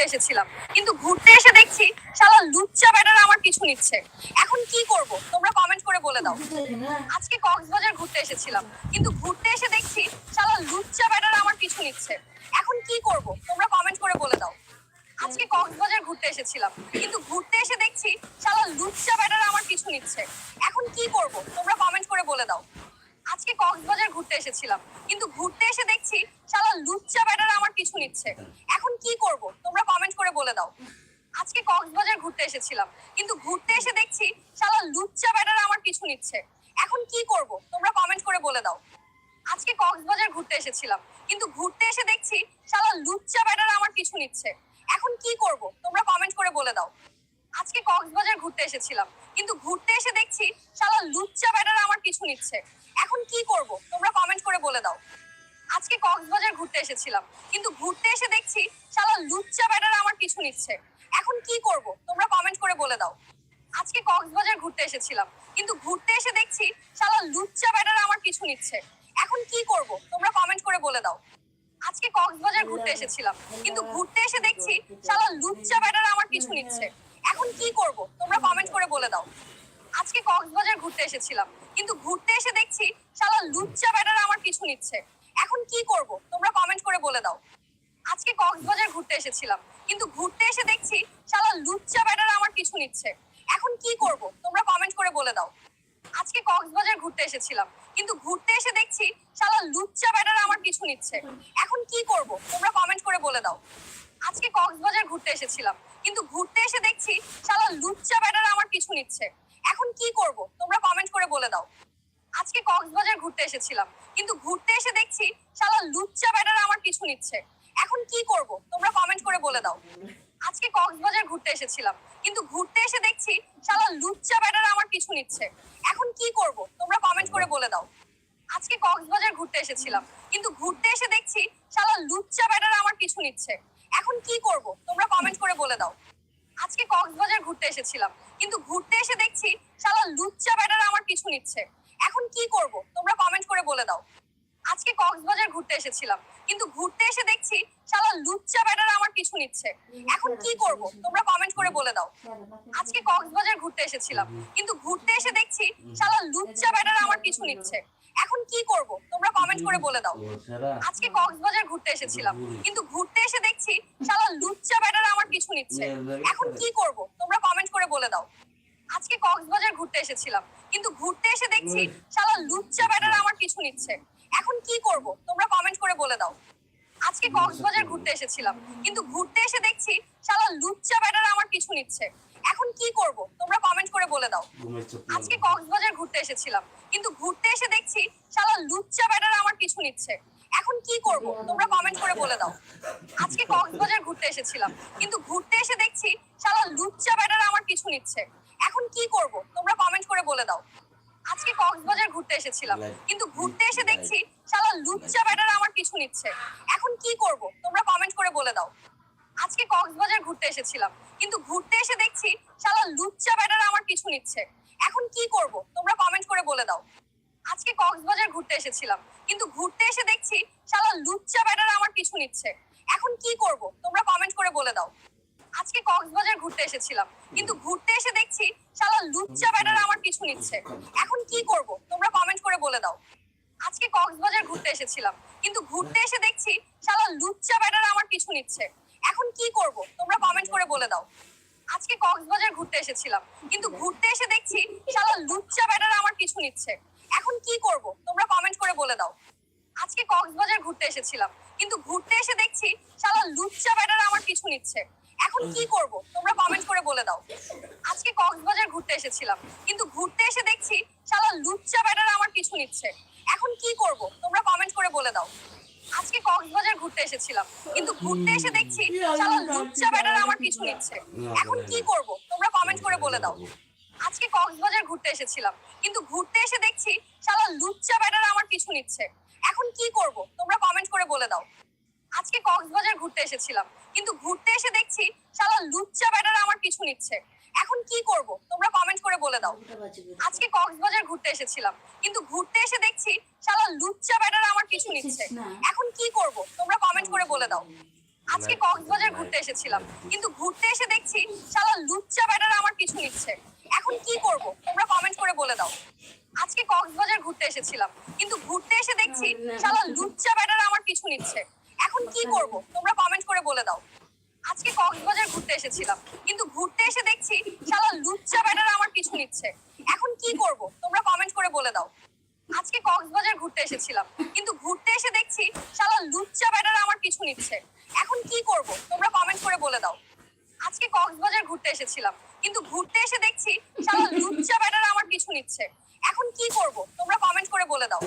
ঘুরতে এসেছিলাম। কিন্তু ঘুরতে এসে দেখছি শালা লুচ্চা ব্যাটারা আমার পিছু নিচ্ছে। এখন কি করব? তোমরা কমেন্ট করে বলে দাও। আজকে কক্সবাজার ঘুরতে এসেছিলাম। কিন্তু ঘুরতে এসে দেখছি শালা লুচ্চা ব্যাটারা আমার পিছু নিচ্ছে। এখন কি করব? তোমরা কমেন্ট করে বলে দাও। আজকে কক্সবাজার ঘুরতে এসেছিলাম। কিন্তু ঘুরতে এসে দেখছি শালা লুচ্চা ব্যাটারা আমার পিছু নিচ্ছে। এখন কি করব? তোমরা কমেন্ট করে বলে দাও। আজকে কক্সবাজার ঘুরতে এসেছিলাম। কিন্তু ঘুরতে এসে দেখছি শালা লুচ্চা ব্যাটারা আমার পিছু নিচ্ছে এখন কি করব তোমরা কমেন্ট করে বলে দাও। আজকে কক্সবাজার ঘুরতে এসেছিলাম। কিন্তু ঘুরতে এসে দেখছি শালা লুচ্চা ব্যাটারা আমার পিছু নিচ্ছে। এখন কি করব? তোমরা কমেন্ট করে বলে দাও। আজকে কক্সবাজার ঘুরতে এসেছিলাম। কিন্তু ঘুরতে এসে দেখছি শালা লুচ্চা ব্যাটারা আমার পিছু নিচ্ছে। এখন কি করব? তোমরা কমেন্ট করে বলে দাও। আজকে কক্সবাজার ঘুরতে এসেছিলাম। কিন্তু ঘুরতে এসে দেখছি শালা লুচ্চা ব্যাটারা আমার পিছু নিচ্ছে। এখন কি করব? তোমরা কমেন্ট করে বলে দাও। আজকে কক্সবাজার ঘুরতে এসেছিলাম। কিন্তু ঘুরতে এসে দেখছি শালা লুচ্চা ব্যাটারা আমার পিছু নিচ্ছে। এখন কি করব? তোমরা কমেন্ট করে বলে দাও। আজকে কক্সবাজার ঘুরতে এসেছিলাম। কিন্তু ঘুরতে এসে দেখছি শালা লুচ্চা ব্যাটারা আমার পিছু নিচ্ছে। এখন কি করব? তোমরা কমেন্ট করে বলে দাও। আজকে কক্সবাজার ঘুরতে এসেছিলাম। কিন্তু ঘুরতে এসে দেখছি শালা লুচ্চা ব্যাটারা আমার পিছু নিচ্ছে। এখন কি করব? তোমরা কমেন্ট করে বলে দাও। আজকে কক্সবাজার ঘুরতে এসেছিলাম। কিন্তু ঘুরতে এসে দেখছি শালা লুচ্চা ব্যাটারা আমার পিছু নিচ্ছে। এখন কি করব? তোমরা কমেন্ট করে বলে দাও। আজকে কক্সবাজার ঘুরতে এসেছিলাম। কিন্তু ঘুরতে এসে দেখছি শালা লুচ্চা ব্যাটারা আমার পিছু নিচ্ছে। এখন কি করব? তোমরা কমেন্ট করে বলে দাও। আজকে কক্সবাজার ঘুরতে এসেছিলাম। কিন্তু ঘুরতে এসে দেখছি শালা লুচ্চা ব্যাটারা আমার পিছু নিচ্ছে। এখন কি করব? তোমরা কমেন্ট করে বলে দাও। আজকে কক্সবাজার ঘুরতে এসেছিলাম। কিন্তু ঘুরতে এসে দেখছি শালা লুচ্চা ব্যাটারা আমার পিছু নিচ্ছে। এখন কি করব? তোমরা কমেন্ট করে বলে দাও। আজকে কক্সবাজার ঘুরতে এসেছিলাম। কিন্তু ঘুরতে এসে দেখছি শালা লুচ্চা ব্যাটারা আমার পিছু নিচ্ছে। এখন কি করব? তোমরা কমেন্ট করে বলে দাও। আজকে কক্সবাজার ঘুরতে এসেছিলাম। কিন্তু ঘুরতে এসে দেখছি, শালা লুচ্চা ব্যাটারা আমার পিছু নিচ্ছে। এখন কি করব? তোমরা কমেন্ট করে বলে দাও। আজকে কক্সবাজার ঘুরতে এসেছিলাম। কিন্তু ঘুরতে এসে দেখছি, শালা লুচ্চা ব্যাটারা আমার পিছু নিচ্ছে। এখন কি করব? তোমরা কমেন্ট করে বলে দাও। আজকে কক্সবাজার ঘুরতে এসেছিলাম। কিন্তু ঘুরতে এসে দেখছি, শালা লুচ্চা ব্যাটারা আমার পিছু নিচ্ছে। এখন কি করব? তোমরা কমেন্ট করে বলে দাও। আজকে কক্সবাজার ঘুরতে এসেছিলাম। কিন্তু ঘুরতে এসে দেখছি শালা লুচ্চা ব্যাটারা আমার পিছু নিচ্ছে। এখন কি করব? তোমরা কমেন্ট করে বলে দাও। আজকে কক্সবাজার ঘুরতে এসেছিলাম। কিন্তু ঘুরতে এসে দেখছি শালা লুচ্চা ব্যাটারা আমার পিছু নিচ্ছে। এখন কি করব? তোমরা কমেন্ট করে বলে দাও। আজকে কক্সবাজার ঘুরতে এসেছিলাম। কিন্তু ঘুরতে এসে দেখছি শালা লুচ্চা ব্যাটারা আমার পিছু নিচ্ছে। এখন কি করব? তোমরা কমেন্ট করে বলে দাও। আজকে কক্সবাজার ঘুরতে এসেছিলাম। কিন্তু ঘুরতে এসে দেখছি শালা লুচ্চা ব্যাটারা আমার পিছু নিচ্ছে। এখন কি করব? তোমরা কমেন্ট করে বলে দাও। আজকে কক্সবাজার ঘুরতে এসেছিলাম। কিন্তু ঘুরতে এসে দেখছি শালা লুচ্চা ব্যাটারা আমার পিছু নিচ্ছে। এখন কি করব? তোমরা কমেন্ট করে বলে দাও। আজকে কক্সবাজার ঘুরতে এসেছিলাম। কিন্তু ঘুরতে এসে দেখছি শালা লুচ্চা ব্যাটারা আমার পিছু নিচ্ছে। এখন কি করব? তোমরা কমেন্ট করে বলে দাও। আজকে কক্সবাজার ঘুরতে এসেছিলাম। কিন্তু ঘুরতে এসে দেখছি শালা লুচ্চা ব্যাটারা আমার পিছু নিচ্ছে। এখন কি করব? তোমরা কমেন্ট করে বলে দাও। আজকে কক্সবাজার ঘুরতে এসেছিলাম। কিন্তু ঘুরতে এসে দেখছি শালা লুচ্চা ব্যাটারা আমার পিছু নিচ্ছে। এখন কি করব? তোমরা কমেন্ট করে বলে দাও। আজকে কক্সবাজার ঘুরতে এসেছিলাম। কিন্তু ঘুরতে এসে দেখছি শালা লুচ্চা ব্যাটারা আমার পিছু নিচ্ছে। এখন কি করব? তোমরা কমেন্ট করে বলে দাও। আজকে কক্সবাজার ঘুরতে এসেছিলাম। কিন্তু ঘুরতে এসে দেখছি শালা লুচ্চা ব্যাটারা আমার পিছু নিচ্ছে। এখন কি করব? তোমরা কমেন্ট করে বলে দাও। আজকে কক্সবাজার ঘুরতে এসেছিলাম। কিন্তু ঘুরতে এসে দেখছি শালা লুচ্চা ব্যাটারা আমার পিছু নিচ্ছে। এখন কি করব? তোমরা কমেন্ট করে বলে দাও। আজকে কক্সবাজার ঘুরতে এসেছিলাম। কিন্তু ঘুরতে এসে দেখছি শালা লুচ্চা ব্যাটারা আমার পিছু নিচ্ছে। এখন কি করব? তোমরা কমেন্ট করে বলে দাও। আজকে কক্সবাজার ঘুরতে এসেছিলাম। কিন্তু ঘুরতে এসে দেখছি শালা লুচ্চা ব্যাটারা আমার পিছু নিচ্ছে। এখন কি করব? তোমরা কমেন্ট করে বলে দাও। আজকে কক্সবাজার ঘুরতে এসেছিলাম। কিন্তু ঘুরতে এসে দেখছি শালা লুচ্চা ব্যাটারা আমার পিছু নিচ্ছে। এখন কি করব? তোমরা কমেন্ট করে বলে দাও। আজকে কক্সবাজার ঘুরতে এসেছিলাম। কিন্তু ঘুরতে এসে দেখছি শালা লুচ্চা ব্যাটারা আমার পিছু নিচ্ছে। এখন কি করব? তোমরা কমেন্ট করে বলে দাও। আজকে কক্সবাজার ঘুরতে এসেছিলাম। কিন্তু ঘুরতে এসে দেখছি শালা লুচ্চা ব্যাটারা আমার পিছু নিচ্ছে। এখন কি করব? তোমরা কমেন্ট করে বলে দাও। আজকে কক্সবাজার ঘুরতে এসেছিলাম। কিন্তু ঘুরতে এসে দেখছি শালা লুচ্চা ব্যাটারা আমার পিছু নিচ্ছে। এখন কি করব? তোমরা কমেন্ট করে বলে দাও। আজকে কক্সবাজার ঘুরতে এসেছিলাম। কিন্তু ঘুরতে এসে দেখছি শালা লুচ্চা ব্যাটারা আমার পিছু নিচ্ছে। এখন কি করব? তোমরা কমেন্ট করে বলে দাও। আজকে কক্সবাজার ঘুরতে এসেছিলাম। কিন্তু ঘুরতে এসে দেখছি শালা লুচ্চা ব্যাটারা আমার পিছু নিচ্ছে। এখন কি করব? তোমরা কমেন্ট করে বলে দাও। আজকে কক্সবাজার ঘুরতে এসেছিলাম। কিন্তু ঘুরতে এসে দেখছি শালা লুচ্চা ব্যাটারা আমার পিছু নিচ্ছে। এখন কি করব? তোমরা কমেন্ট করে বলে দাও। আজকে কক্সবাজার ঘুরতে এসেছিলাম। কিন্তু ঘুরতে এসে দেখছি শালা লুচ্চা ব্যাটারা আমার পিছু নিচ্ছে। এখন কি করব? তোমরা কমেন্ট করে বলে দাও। আজকে কক্সবাজার ঘুরতে এসেছিলাম। কিন্তু ঘুরতে এসে দেখছি শালা লুচ্চা ব্যাটারা আমার পিছু নিচ্ছে। এখন কি করব? তোমরা কমেন্ট করে বলে দাও। আজকে কক্সবাজার ঘুরতে এসেছিলাম। কিন্তু ঘুরতে এসে দেখছি শালা লুচ্চা ব্যাটারা আমার পিছু নিচ্ছে। এখন কি করব? তোমরা কমেন্ট করে বলে দাও। আজকে কক্সবাজার ঘুরতে এসেছিলাম। কিন্তু ঘুরতে এসে দেখছি শালা লুচ্চা ব্যাটারা আমার পিছু নিচ্ছে। এখন কি করব? তোমরা কমেন্ট করে বলে দাও।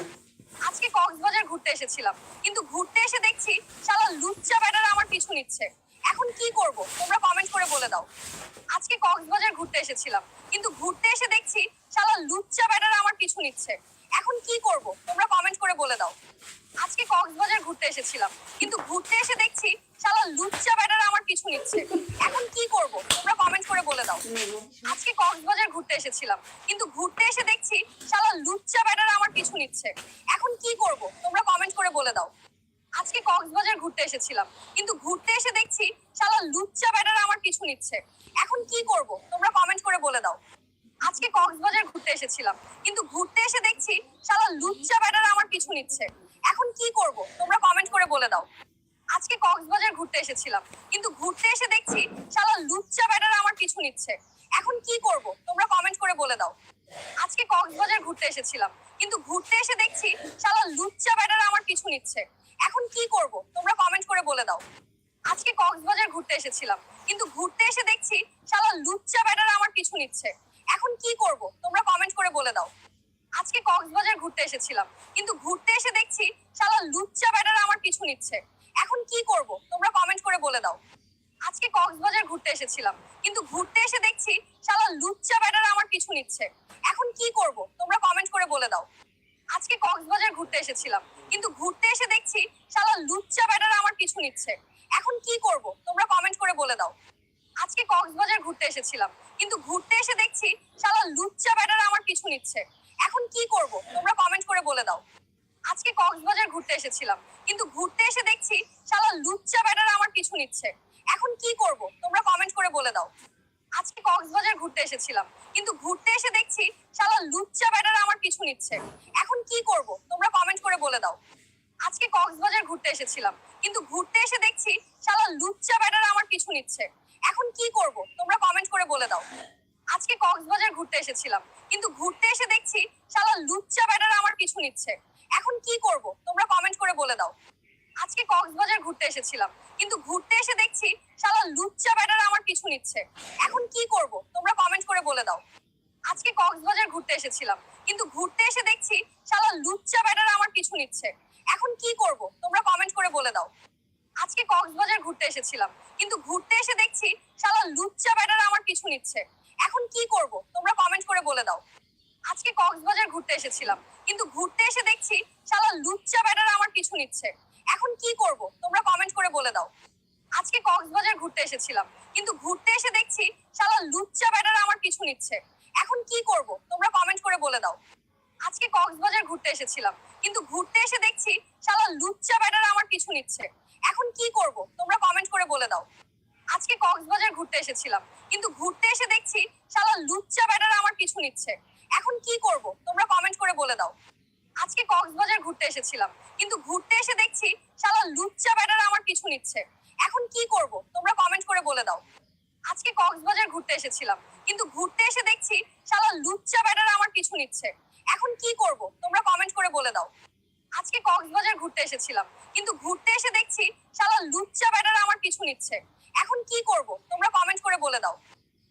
আজকে কক্সবাজার ঘুরতে এসেছিলাম। কিন্তু ঘুরতে এসে দেখছি শালা লুচ্চা ব্যাটারা আমার নিচ্ছে। এখন কি করব? তোমরা কমেন্ট করে বলে দাও। আজকে কক্সবাজার ঘুরতে এসেছিলাম। কিন্তু ঘুরতে এসে দেখছি শালা লুচ্চা ব্যাটারা আমার পিছু নিচ্ছে। এখন কি করব? তোমরা কমেন্ট করে বলে দাও। আজকে কক্সবাজার ঘুরতে এসেছিলাম। কিন্তু ঘুরতে এসে দেখছি শালা লুচ্চা ব্যাটারা আমার পিছু নিচ্ছে। এখন কি করব? তোমরা কমেন্ট করে বলে দাও। আজকে কক্সবাজার ঘুরতে এসেছিলাম। কিন্তু ঘুরতে এসে দেখছি শালা লুচ্চা ব্যাটারা আমার পিছু নিচ্ছে। এখন কি করব? তোমরা কমেন্ট করে বলে দাও। কক্সবাজার ঘুরতে এসেছিলাম। কিন্তু ঘুরতে এসে দেখছি শালা লুচ্চা ব্যাটারা আমার পিছু নিচ্ছে। এখন কি করব? তোমরা কমেন্ট করে বলে দাও। আজকে কক্সবাজার ঘুরতে এসেছিলাম। কিন্তু ঘুরতে এসে দেখছি শালা লুচ্চা ব্যাটারা আমার পিছু নিচ্ছে। এখন কি করব? তোমরা কমেন্ট করে বলে দাও। আজকে কক্সবাজার ঘুরতে এসেছিলাম। কিন্তু ঘুরতে এসে দেখছি শালা লুচ্চা ব্যাটারা আমার পিছু নিচ্ছে। এখন কি করব? তোমরা কমেন্ট করে বলে দাও। আজকে কক্সবাজার ঘুরতে এসেছিলাম। কিন্তু ঘুরতে এসে দেখছি শালা লুচ্চা ব্যাটারা আমার পিছু নিচ্ছে। এখন কি করব? তোমরা কমেন্ট করে বলে দাও। আজকে কক্সবাজার ঘুরতে এসেছিলাম। কিন্তু ঘুরতে এসে দেখছি শালা লুচ্চা ব্যাটারা আমার পিছু নিচ্ছে। এখন কি করব? তোমরা কমেন্ট করে বলে দাও। আজকে কক্সবাজার ঘুরতে এসেছিলাম। কিন্তু ঘুরতে এসে দেখছি শালা লুচ্চা ব্যাটারা আমার পিছু নিচ্ছে। এখন কি করব? তোমরা কমেন্ট করে বলে দাও। আজকে কক্সবাজার ঘুরতে এসেছিলাম। কিন্তু ঘুরতে এসে দেখছি শালা লুচ্চা ব্যাটারা আমার পিছু নিচ্ছে। এখন কি করব? তোমরা কমেন্ট করে বলে দাও। কক্সবাজার ঘুরতে এসেছিলাম। কিন্তু ঘুরতে এসে দেখছি শালা লুচ্চা ব্যাটারা আমার পিছু নিচ্ছে। এখন কি করব? তোমরা কমেন্ট করে বলে দাও। আজকে কক্সবাজার ঘুরতে এসেছিলাম। কিন্তু ঘুরতে এসে দেখছি শালা লুচ্চা ব্যাটারা আমার পিছু নিচ্ছে। এখন কি করব? তোমরা কমেন্ট করে বলে দাও। আজকে কক্সবাজার ঘুরতে এসেছিলাম। কিন্তু ঘুরতে এসে দেখছি শালা লুচ্চা ব্যাটারা আমার পিছু নিচ্ছে। এখন কি করব? তোমরা কমেন্ট করে বলে দাও। আজকে কক্সবাজার ঘুরতে এসেছিলাম। কিন্তু ঘুরতে এসে দেখছি শালা লুচ্চা ব্যাটারা আমার পিছু নিচ্ছে। এখন কি করব? তোমরা কমেন্ট করে বলে দাও। আজকে কক্সবাজার ঘুরতে এসেছিলাম। কিন্তু ঘুরতে এসে দেখছি শালা লুচ্চা ব্যাটারা আমার পিছু নিচ্ছে। এখন কি করব? তোমরা কমেন্ট করে বলে দাও। আজকে কক্সবাজার ঘুরতে এসেছিলাম। কিন্তু ঘুরতে এসে দেখছি শালা লুচ্চা ব্যাটারা আমার পিছু নিচ্ছে। এখন কি করব? তোমরা কমেন্ট করে বলে দাও। আজকে কক্সবাজার ঘুরতে এসেছিলাম। কিন্তু ঘুরতে এসে দেখছি শালা লুচ্চা ব্যাটারা আমার পিছু নিচ্ছে। এখন কি করব? তোমরা কমেন্ট করে বলে দাও। আজকে কক্সবাজার ঘুরতে এসেছিলাম। কিন্তু ঘুরতে এসে দেখছি শালা লুচ্চা ব্যাটারা আমার পিছু নিচ্ছে। এখন কি করব? তোমরা কমেন্ট করে বলে দাও। আজকে কক্সবাজার ঘুরতে এসেছিলাম, কিন্তু ঘুরতে এসে দেখছি শালা লুচ্চা ব্যাটারা আমার পিছু নিচ্ছে। এখন কি করব? তোমরা কমেন্ট করে বলে দাও। আজকে কক্সবাজার ঘুরতে এসেছিলাম, কিন্তু ঘুরতে এসে দেখছি শালা লুচ্চা ব্যাটারা আমার পিছু নিচ্ছে। এখন কি করব? তোমরা কমেন্ট করে বলে দাও। আজকে কক্সবাজার ঘুরতে এসেছিলাম, কিন্তু ঘুরতে এসে দেখছি শালা লুচ্চা ব্যাটারা আমার পিছু নিচ্ছে। এখন কি করব? তোমরা কমেন্ট করে বলে দাও। আজকে কক্সবাজার ঘুরতে এসেছিলাম। কিন্তু ঘুরতে এসে দেখছি শালা লুচ্চা ব্যাটারা আমার পিছু নিচ্ছে। এখন কি করব? তোমরা কমেন্ট করে বলে দাও। আজকে কক্সবাজার ঘুরতে এসেছিলাম। কিন্তু ঘুরতে এসে দেখছি শালা লুচ্চা ব্যাটারা আমার পিছু নিচ্ছে। এখন কি করব? তোমরা কমেন্ট করে বলে দাও। আজকে কক্সবাজার ঘুরতে এসেছিলাম। কিন্তু ঘুরতে এসে দেখছি শালা লুচ্চা ব্যাটারা আমার পিছু নিচ্ছে। এখন কি করব? তোমরা কমেন্ট করে বলে দাও। আজকে কক্সবাজার ঘুরতে এসেছিলাম। কিন্তু ঘুরতে এসে দেখছি শালা লুচ্চা ব্যাটারা আমার পিছু নিচ্ছে। এখন কি করব? তোমরা কমেন্ট করে বলে দাও। আজকে কক্সবাজার ঘুরতে এসেছিলাম, কিন্তু ঘুরতে এসে দেখছি শালা লুচ্চা ব্যাটারা আমার পিছু নিচ্ছে। এখন কি করব? তোমরা কমেন্ট করে বলে দাও।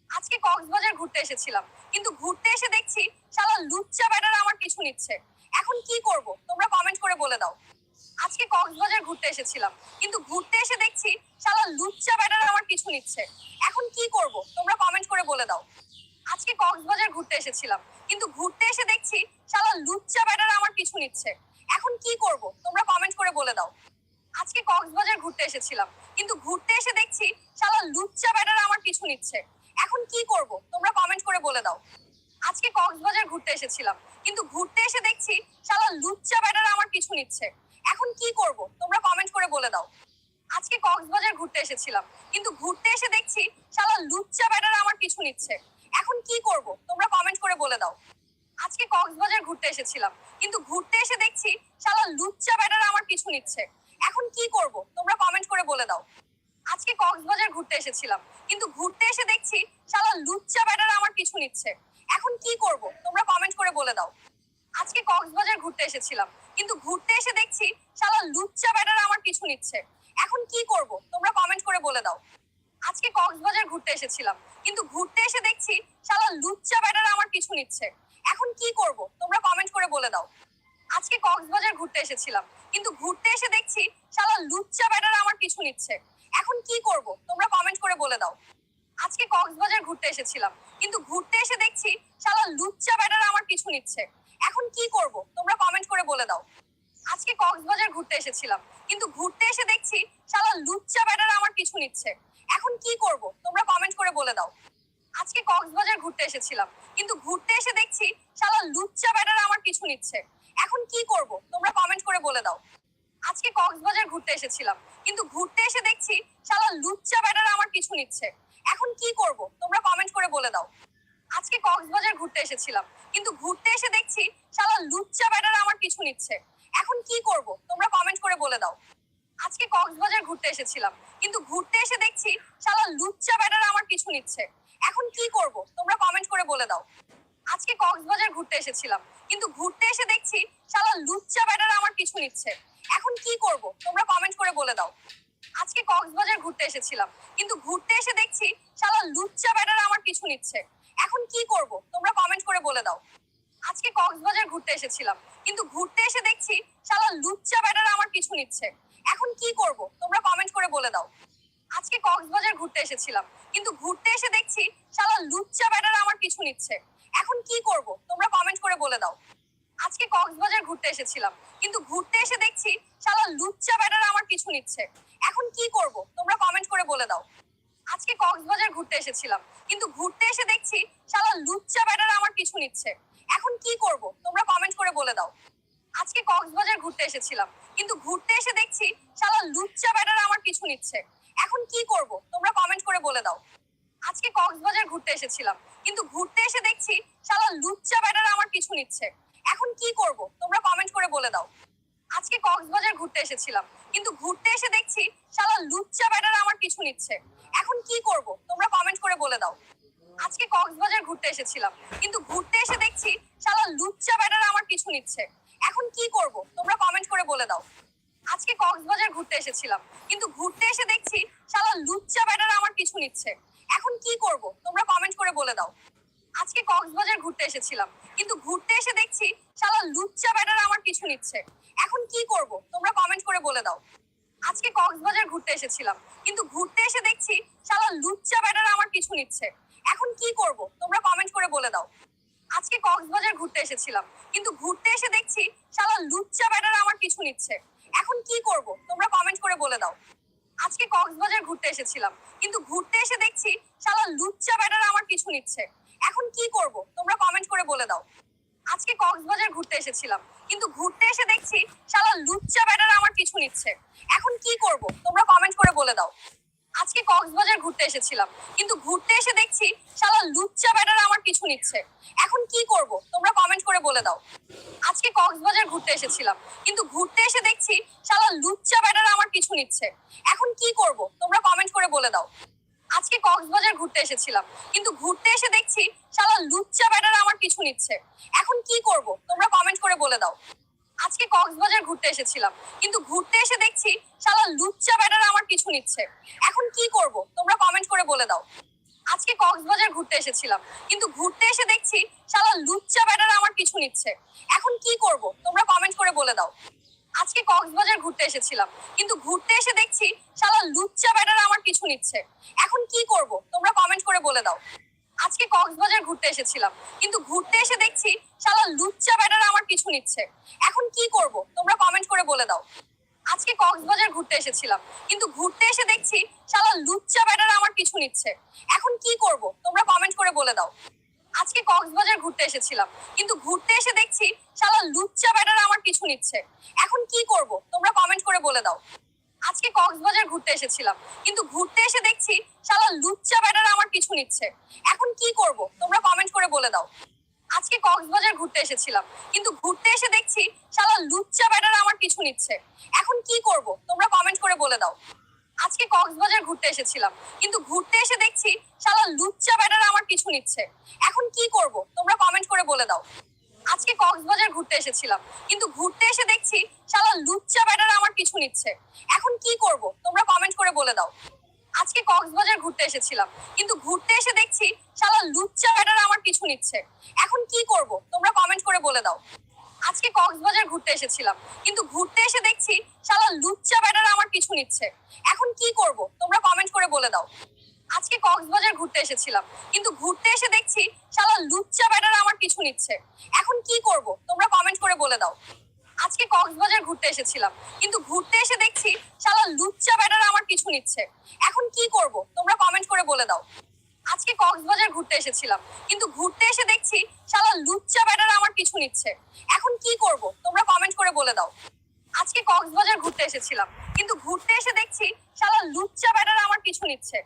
আজকে কক্সবাজার ঘুরতে এসেছিলাম, কিন্তু ঘুরতে এসে দেখছি শালা লুচ্চা ব্যাটারা আমার পিছু নিচ্ছে। এখন কি করব? তোমরা কমেন্ট করে বলে দাও। আজকে কক্সবাজার ঘুরতে এসেছিলাম। কিন্তু ঘুরতে এসে দেখছি শালা লুচ্চা ব্যাটারা আমার পিছু নিচ্ছে। এখন কি করব? তোমরা কমেন্ট করে বলে দাও। আজকে কক্সবাজার ঘুরতে এসেছিলাম। কিন্তু ঘুরতে এসে দেখছি শালা লুচ্চা ব্যাটারা আমার পিছু নিচ্ছে। এখন কি করব? তোমরা কমেন্ট করে বলে দাও। আজকে কক্সবাজার ঘুরতে এসেছিলাম। কিন্তু ঘুরতে এসে দেখছি শালা লুচ্চা ব্যাটারা আমার পিছু নিচ্ছে। এখন কি করব? তোমরা কমেন্ট করে বলে দাও। আজকে কক্সবাজার ঘুরতে এসেছিলাম। কিন্তু ঘুরতে এসে দেখছি শালা লুচ্চা ব্যাটারা আমার পিছু নিচ্ছে। এখন কি করব? তোমরা কমেন্ট করে বলে দাও। আজকে কক্সবাজার ঘুরতে এসেছিলাম। কিন্তু ঘুরতে এসে দেখছি শালা লুচ্চা ব্যাটারা আমার পিছু নিচ্ছে। এখন কি করব? তোমরা কমেন্ট করে বলে দাও। আজকে কক্সবাজার ঘুরতে এসেছিলাম। কিন্তু ঘুরতে এসে দেখছি শালা লুচ্চা ব্যাটারা আমার পিছু নিচ্ছে। এখন কি করব? তোমরা কমেন্ট করে বলে দাও। আজকে কক্সবাজার ঘুরতে এসেছিলাম। কিন্তু ঘুরতে এসে দেখছি শালা লুচ্চা ব্যাটারা আমার পিছু নিচ্ছে। এখন কি করব? তোমরা কমেন্ট করে বলে দাও। আজকে কক্সবাজার ঘুরতে এসেছিলাম। কিন্তু ঘুরতে এসে দেখছি শালা লুচ্চা ব্যাটারা আমার পিছু নিচ্ছে। এখন কি করব? তোমরা কমেন্ট করে বলে দাও। আজকে কক্সবাজার ঘুরতে এসেছিলাম, কিন্তু ঘুরতে এসে দেখছি শালা লুচ্চা ব্যাটারা আমার পিছু নিচ্ছে। এখন কি করব? তোমরা কমেন্ট করে বলে দাও। আজকে কক্সবাজার ঘুরতে এসেছিলাম, কিন্তু ঘুরতে এসে দেখছি শালা লুচ্চা ব্যাটারা আমার পিছু নিচ্ছে। এখন কি করব? তোমরা কমেন্ট করে বলে দাও। আজকে কক্সবাজার ঘুরতে এসেছিলাম, কিন্তু ঘুরতে এসে দেখছি শালা লুচ্চা ব্যাটারা আমার পিছু নিচ্ছে। এখন কি করব? তোমরা কমেন্ট করে বলে দাও। আজকে কক্সবাজার ঘুরতে এসেছিলাম। কিন্তু ঘুরতে এসে দেখছি শালা লুচ্চা ব্যাটারা আমার পিছু নিচ্ছে। এখন কি করব? তোমরা কমেন্ট করে বলে দাও। আজকে কক্সবাজার ঘুরতে এসেছিলাম। কিন্তু ঘুরতে এসে দেখছি শালা লুচ্চা ব্যাটারা আমার পিছু নিচ্ছে। এখন কি করব? তোমরা কমেন্ট করে বলে দাও। আজকে কক্সবাজার ঘুরতে এসেছিলাম। কিন্তু ঘুরতে এসে দেখছি শালা লুচ্চা ব্যাটারা আমার পিছু নিচ্ছে। এখন কি করব? তোমরা কমেন্ট করে বলে দাও। আজকে কক্সবাজার ঘুরতে এসেছিলাম। কিন্তু ঘুরতে এসে দেখছি শালা লুচ্চা ব্যাটারা আমার পিছু নিচ্ছে। এখন কি করব? তোমরা কমেন্ট করে বলে দাও। আজকে কক্সবাজার ঘুরতে এসেছিলাম। কিন্তু ঘুরতে এসে দেখছি শালা লুচ্চা ব্যাটারা আমার পিছু নিচ্ছে। এখন কি করব? তোমরা কমেন্ট করে বলে দাও। আজকে কক্সবাজার ঘুরতে এসেছিলাম। কিন্তু ঘুরতে এসে দেখছি শালা লুচ্চা ব্যাটারা আমার পিছু নিচ্ছে। এখন কি করব? তোমরা কমেন্ট করে বলে দাও। আজকে কক্সবাজার ঘুরতে এসেছিলাম। কিন্তু ঘুরতে এসে দেখছি শালা লুচ্চা ব্যাটারা আমার পিছু নিচ্ছে। এখন কি করব? তোমরা কমেন্ট করে বলে দাও। আজকে কক্সবাজার ঘুরতে এসেছিলাম। কিন্তু ঘুরতে এসে দেখছি শালা লুচ্চা ব্যাটারা আমার পিছু নিচ্ছে। এখন কি করব? তোমরা কমেন্ট করে বলে দাও। আজকে কক্সবাজার ঘুরতে এসেছিলাম। কিন্তু ঘুরতে এসে দেখছি শালা লুচ্চা ব্যাটারা আমার পিছু নিচ্ছে। এখন কি করব? তোমরা কমেন্ট করে বলে দাও। আজকে কক্সবাজার ঘুরতে এসেছিলাম। কিন্তু ঘুরতে এসে দেখছি শালা লুচ্চা ব্যাটারা আমার পিছু নিচ্ছে। এখন কি করব? তোমরা কমেন্ট করে বলে দাও। আজকে কক্সবাজার ঘুরতে এসেছিলাম। কিন্তু ঘুরতে এসে দেখছি শালা লুচ্চা ব্যাটারা আমার পিছু নিচ্ছে। এখন কি করব? তোমরা কমেন্ট করে বলে দাও। আজকে কক্সবাজার ঘুরতে এসেছিলাম। কিন্তু ঘুরতে এসে দেখছি শালা লুচ্চা ব্যাটারা আমার পিছু নিচ্ছে। এখন কি করব? তোমরা কমেন্ট করে বলে দাও। আজকে কক্সবাজার ঘুরতে এসেছিলাম। কিন্তু ঘুরতে এসে দেখছি শালা লুচ্চা ব্যাটারা আমার পিছু নিচ্ছে। এখন কি করব? তোমরা কমেন্ট করে বলে দাও। আজকে কক্সবাজার ঘুরতে এসেছিলাম। কিন্তু ঘুরতে এসে দেখছি শালা লুচ্চা ব্যাটারা আমার পিছু নিচ্ছে। কি করব? তোমরা কমেন্ট করে বলে দাও। আজকে কক্সবাজার ঘুরতে এসেছিলাম। কিন্তু ঘুরতে এসে দেখছি শালা লুচ্চা ব্যাটারা আমার পিছু নিচ্ছে। এখন কি করব? তোমরা কমেন্ট করে বলে দাও। আজকে কক্সবাজার ঘুরতে এসেছিলাম। কিন্তু ঘুরতে এসে দেখছি শালা লুচ্চা ব্যাটারা আমার পিছু নিচ্ছে। এখন কি করব? তোমরা কমেন্ট করে বলে দাও। আজকে কক্সবাজার ঘুরতে এসেছিলাম। কিন্তু ঘুরতে এসে দেখছি শালা লুচ্চা ব্যাটারা আমার পিছু নিচ্ছে। এখন কি করব? তোমরা কমেন্ট করে বলে দাও। আজকে কক্সবাজার ঘুরতে এসেছিলাম। কিন্তু ঘুরতে এসে দেখছি শালা লুচ্চা ব্যাটারা আমার পিছু নিচ্ছে। এখন কি করব? তোমরা কমেন্ট করে বলে দাও। আজকে কক্সবাজার ঘুরতে এসেছিলাম। কিন্তু ঘুরতে এসে দেখছি শালা লুচ্চা ব্যাটারা আমার পিছু নিচ্ছে। এখন কি করব? তোমরা কমেন্ট করে বলে দাও। আজকে কক্সবাজার ঘুরতে এসেছিলাম। কিন্তু ঘুরতে এসে দেখছি শালা লুচ্চা ব্যাটারা আমার পিছু নিচ্ছে। এখন কি করব? তোমরা কমেন্ট করে বলে দাও। আজকে কক্সবাজার ঘুরতে এসেছিলাম। কিন্তু ঘুরতে এসে দেখছি শালা লুচ্চা ব্যাটারা আমার পিছু নিচ্ছে। এখন কি করব? তোমরা কমেন্ট করে বলে দাও। আজকে কক্সবাজার ঘুরতে এসেছিলাম, কিন্তু ঘুরতে এসে দেখছি শালা লুচ্চা ব্যাটারা আমার পিছু নিচ্ছে। এখন কি করব? তোমরা কমেন্ট করে বলে দাও। আজকে কক্সবাজার ঘুরতে এসেছিলাম, কিন্তু ঘুরতে এসে দেখছি শালা লুচ্চা ব্যাটারা আমার পিছু নিচ্ছে। এখন কি করব? তোমরা কমেন্ট করে বলে দাও। আজকে কক্সবাজার ঘুরতে এসেছিলাম। কিন্তু ঘুরতে এসে দেখছি শালা লুচ্চা ব্যাটারা আমার পিছু নিচ্ছে। এখন কি করব? তোমরা কমেন্ট করে বলে দাও। আজকে কক্সবাজার ঘুরতে এসেছিলাম। কিন্তু ঘুরতে এসে দেখছি শালা লুচ্চা ব্যাটারা আমার পিছু নিচ্ছে। এখন কি করব? তোমরা কমেন্ট করে বলে দাও। আজকে কক্সবাজার ঘুরতে এসেছিলাম। কিন্তু ঘুরতে এসে দেখছি শালা লুচ্চা ব্যাটারা আমার পিছু নিচ্ছে। এখন কি করব? তোমরা কমেন্ট করে বলে দাও। আজকে কক্সবাজার ঘুরতে এসেছিলাম। কিন্তু ঘুরতে এসে দেখছি শালা লুচ্চা ব্যাটারা আমার পিছু নিচ্ছে। এখন কি করব? তোমরা কমেন্ট করে বলে দাও। আজকে কক্সবাজার ঘুরতে এসেছিলাম। কিন্তু ঘুরতে এসে দেখছি শালা লুচ্চা ব্যাটারা আমার পিছু নিচ্ছে। এখন কি করব? তোমরা কমেন্ট করে বলে দাও। আজকে কক্সবাজার ঘুরতে এসেছিলাম। কিন্তু ঘুরতে এসে দেখছি শালা লুচ্চা ব্যাটারা আমার পিছু নিচ্ছে। এখন কি করব? তোমরা কমেন্ট করে বলে দাও। আজকে কক্সবাজার ঘুরতে এসেছিলাম। কিন্তু ঘুরতে এসে দেখছি শালা লুচ্চা ব্যাটারা আমার পিছু নিচ্ছে। এখন কি করব? তোমরা কমেন্ট করে বলে দাও। আজকে কক্সবাজার ঘুরতে এসেছিলাম। কিন্তু ঘুরতে এসে দেখছি শালা লুচ্চা ব্যাটারা আমার পিছু নিচ্ছে। এখন কি করব? তোমরা কমেন্ট করে বলে দাও। আজকে কক্সবাজার ঘুরতে এসেছিলাম। কিন্তু ঘুরতে এসে দেখছি শালা লুচ্চা ব্যাটারা আমার পিছু নিচ্ছে। এখন কি করব? তোমরা কমেন্ট করে বলে দাও। আজকে কক্সবাজার ঘুরতে এসেছিলাম। কিন্তু ঘুরতে এসে দেখছি শালা লুচ্চা ব্যাটারা আমার পিছু নিচ্ছে। এখন কি করব? তোমরা কমেন্ট করে বলে দাও। আজকে কক্সবাজার ঘুরতে এসেছিলাম। কিন্তু ঘুরতে এসে দেখছি শালা লুচ্চা ব্যাটারা আমার পিছু নিচ্ছে। এখন কি করব? তোমরা কমেন্ট করে বলে দাও। আজকে কক্সবাজার ঘুরতে এসেছিলাম। কিন্তু ঘুরতে এসে দেখছি শালা লুচ্চা ব্যাটারা আমার পিছু নিচ্ছে। এখন কি করব? তোমরা কমেন্ট করে বলে দাও। আজকে কক্সবাজার ঘুরতে এসেছিলাম। কিন্তু ঘুরতে এসে দেখছি শালা লুচ্চা ব্যাটারা আমার পিছু নিচ্ছে। এখন কি করব? তোমরা কমেন্ট করে বলে দাও। আজকে কক্সবাজার ঘুরতে এসেছিলাম। কিন্তু ঘুরতে এসে দেখছি শালা লুচ্চা ব্যাটারা আমার পিছু নিচ্ছে। এখন কি করব? তোমরা কমেন্ট করে বলে দাও। আজকে কক্সবাজার ঘুরতে এসেছিলাম। কিন্তু ঘুরতে এসে দেখছি শালা লুচ্চা ব্যাটারা আমার পিছু নিচ্ছে। এখন কি করব? তোমরা কমেন্ট করে বলে দাও। আজকে কক্সবাজার ঘুরতে এসেছিলাম। কিন্তু ঘুরতে এসে দেখছি শালা লুচ্চা ব্যাটারা আমার পিছু নিচ্ছে। এখন কি করব? তোমরা কমেন্ট করে বলে দাও। আজকে কক্সবাজার ঘুরতে এসেছিলাম। কিন্তু ঘুরতে এসে দেখছি শালা লুচ্চা ব্যাটারা আমার পিছু নিচ্ছে।